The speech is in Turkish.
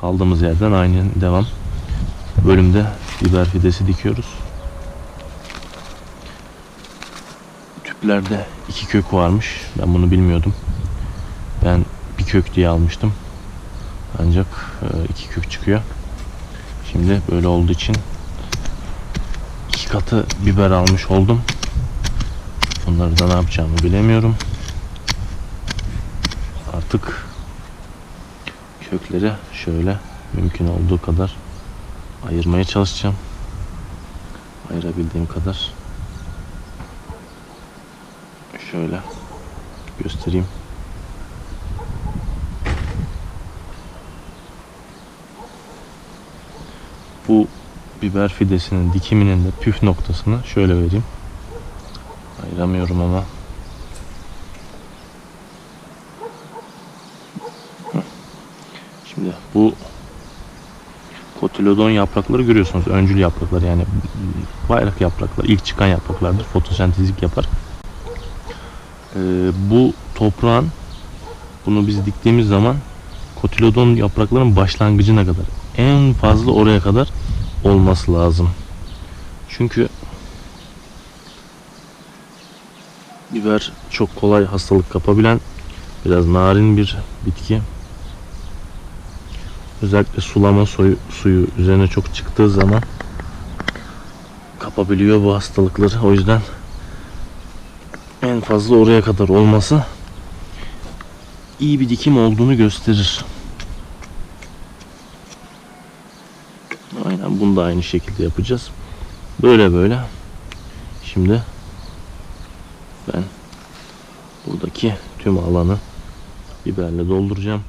Kaldığımız yerden aynı devam. Bölümde biber fidesi dikiyoruz. Tüplerde iki kök varmış. Ben bunu bilmiyordum. Ben bir kök diye almıştım. Ancak e, iki kök çıkıyor. Şimdi böyle olduğu için katı biber almış oldum. Bunları da ne yapacağımı bilemiyorum. Artık kökleri şöyle mümkün olduğu kadar ayırmaya çalışacağım. Ayırabildiğim kadar. Şöyle göstereyim. Bu biber fidesinin dikiminin de püf noktasını şöyle vereyim. Ayıramıyorum ama. Şimdi bu kotilodon yaprakları görüyorsunuz. Öncül yapraklar yani bayrak yapraklar. ilk çıkan yapraklardır. Fotosentezik yapar. Ee, bu toprağın bunu biz diktiğimiz zaman kotilodon yaprakların başlangıcına kadar en fazla oraya kadar olması lazım. Çünkü biber çok kolay hastalık kapabilen biraz narin bir bitki. Özellikle sulama suyu, suyu üzerine çok çıktığı zaman kapabiliyor bu hastalıkları. O yüzden en fazla oraya kadar olması iyi bir dikim olduğunu gösterir. Aynen bunu da aynı şekilde yapacağız. Böyle böyle. Şimdi ben buradaki tüm alanı biberle dolduracağım.